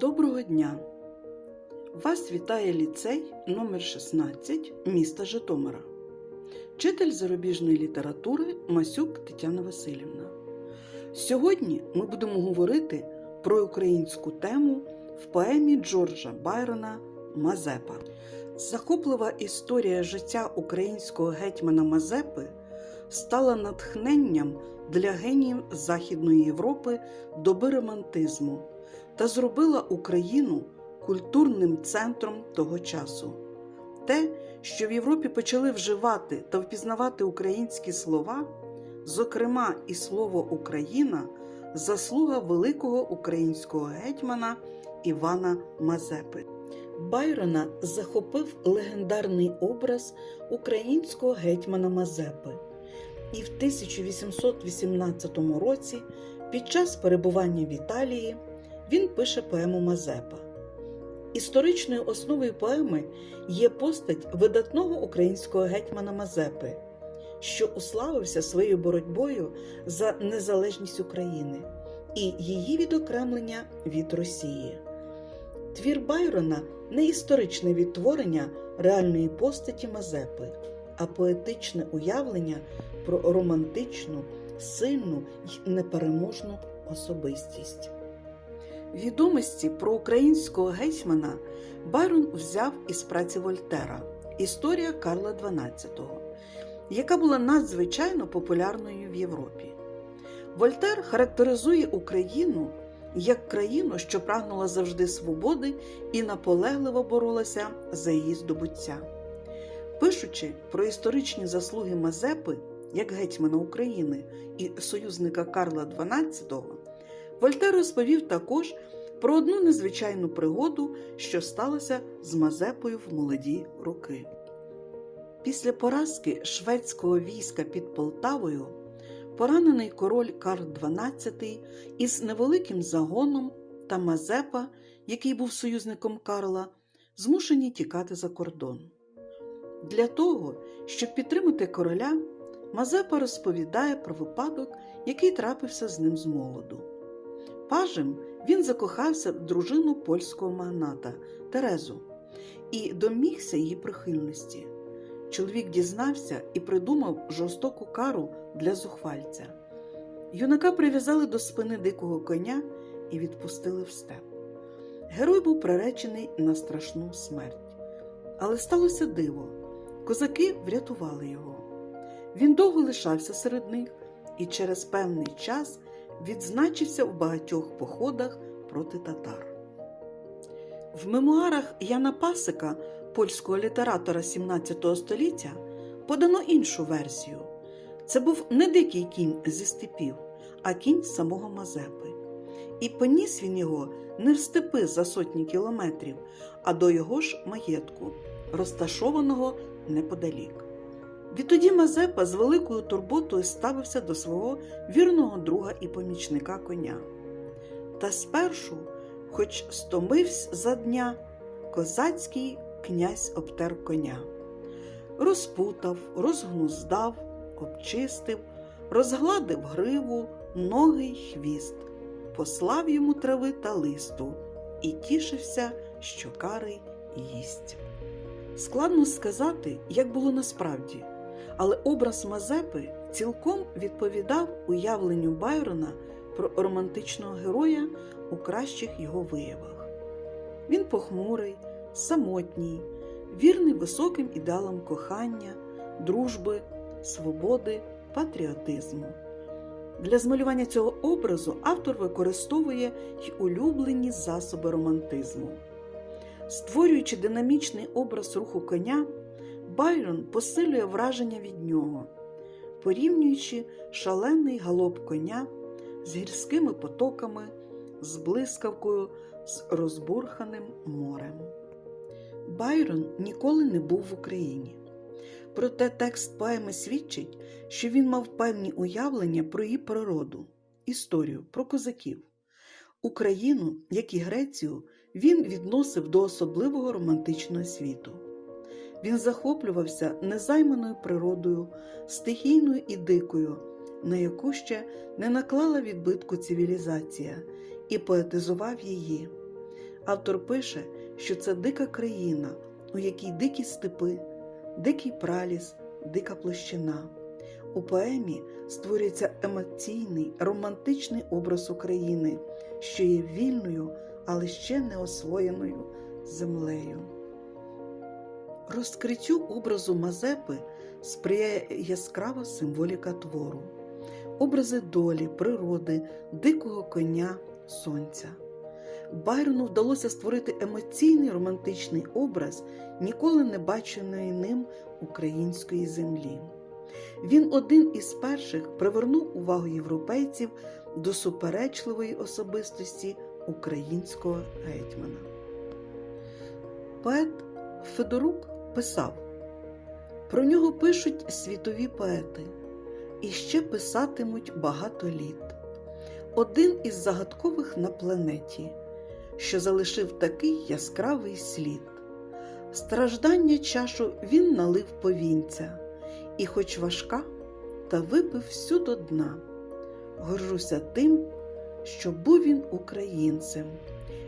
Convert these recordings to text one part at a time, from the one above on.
Доброго дня! Вас вітає ліцей номер 16 міста Житомира. Вчитель зарубіжної літератури Масюк Тетяна Васильівна. Сьогодні ми будемо говорити про українську тему в поемі Джорджа Байрона Мазепа. Захоплива історія життя українського гетьмана Мазепи стала натхненням для геніїв Західної Європи доби романтизму та зробила Україну культурним центром того часу. Те, що в Європі почали вживати та впізнавати українські слова, зокрема і слово Україна, заслуга великого українського гетьмана Івана Мазепи. Байрона захопив легендарний образ українського гетьмана Мазепи. І в 1818 році, під час перебування в Італії, він пише поему Мазепа. Історичною основою поеми є постать видатного українського гетьмана Мазепи, що уславився своєю боротьбою за незалежність України і її відокремлення від Росії. Твір Байрона не історичне відтворення реальної постаті Мазепи, а поетичне уявлення про романтичну, сильну й непереможну особистість. Відомості про українського гетьмана Байрон взяв із праці Вольтера Історія Карла XII, яка була надзвичайно популярною в Європі. Вольтер характеризує Україну як країну, що прагнула завжди свободи і наполегливо боролася за її здобуття. Пишучи про історичні заслуги Мазепи як гетьмана України і союзника Карла XII, Вольтер розповів також про одну незвичайну пригоду, що сталося з Мазепою в молоді роки. Після поразки шведського війська під Полтавою поранений король Карл XII із невеликим загоном та Мазепа, який був союзником Карла, змушені тікати за кордон. Для того, щоб підтримати короля, Мазепа розповідає про випадок, який трапився з ним з молоду. Пажем він закохався в дружину польського магната Терезу і домігся її прихильності. Чоловік дізнався і придумав жорстоку кару для зухвальця. Юнака прив'язали до спини дикого коня і відпустили в степ. Герой був приречений на страшну смерть. Але сталося диво козаки врятували його. Він довго лишався серед них і через певний час відзначився в багатьох походах проти татар. В мемуарах Яна Пасика, польського літератора XVII століття, подано іншу версію. Це був не дикий кінь зі степів, а кінь самого Мазепи. І поніс він його не в степи за сотні кілометрів, а до його ж маєтку, розташованого неподалік. Відтоді Мазепа з великою турботою ставився до свого вірного друга і помічника коня. Та спершу, хоч стомився за дня, козацький князь обтер коня, розпутав, розгнуздав, обчистив, розгладив гриву, ноги й хвіст, послав йому трави та листу і тішився, що карий їсть. Складно сказати, як було насправді, але образ Мазепи цілком відповідав уявленню Байрона про романтичного героя у кращих його виявах. Він похмурий, самотній, вірний високим ідеалам кохання, дружби, свободи, патріотизму. Для змалювання цього образу автор використовує й улюблені засоби романтизму. Створюючи динамічний образ руху коня, Байрон посилює враження від нього, порівнюючи шалений галоп коня з гірськими потоками, з блискавкою, з розбурханим морем. Байрон ніколи не був в Україні. Проте текст поеми свідчить, що він мав певні уявлення про її природу, історію, про козаків. Україну, як і Грецію, він відносив до особливого романтичного світу. Він захоплювався незайманою природою, стихійною і дикою, на яку ще не наклала відбитку цивілізація, і поетизував її. Автор пише, що це дика країна, у якій дикі степи, дикий праліс, дика площина. У поемі створюється емоційний, романтичний образ України, що є вільною, але ще не освоєною землею. Розкриттю образу Мазепи сприяє яскрава символіка твору, образи долі, природи, дикого коня, сонця. Байрону вдалося створити емоційний романтичний образ ніколи не баченої ним української землі. Він один із перших привернув увагу європейців до суперечливої особистості українського гетьмана. Поет Федорук писав: про нього пишуть світові поети і ще писатимуть багато літ. Один із загадкових на планеті, що залишив такий яскравий слід. Страждання чашу він налив повінця, і, хоч важка, та випив всю до дна. Горжуся тим, що був він українцем,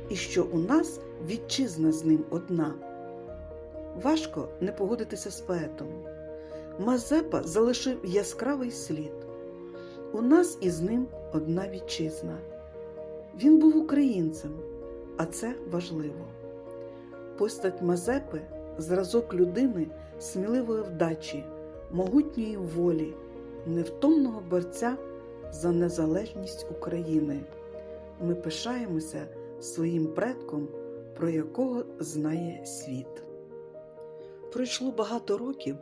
і що у нас вітчизна з ним одна. Важко не погодитися з поетом. Мазепа залишив яскравий слід. У нас із ним одна вітчизна. Він був українцем, а це важливо. Постать Мазепи зразок людини сміливої вдачі, могутньої волі, невтомного борця за незалежність України. Ми пишаємося своїм предком, про якого знає світ. Пройшло багато років,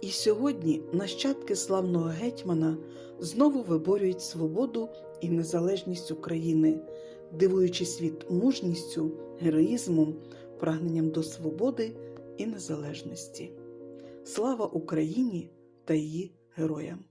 і сьогодні нащадки славного гетьмана знову виборюють свободу і незалежність України, дивуючи світ мужністю, героїзмом, прагненням до свободи і незалежності. Слава Україні та її героям!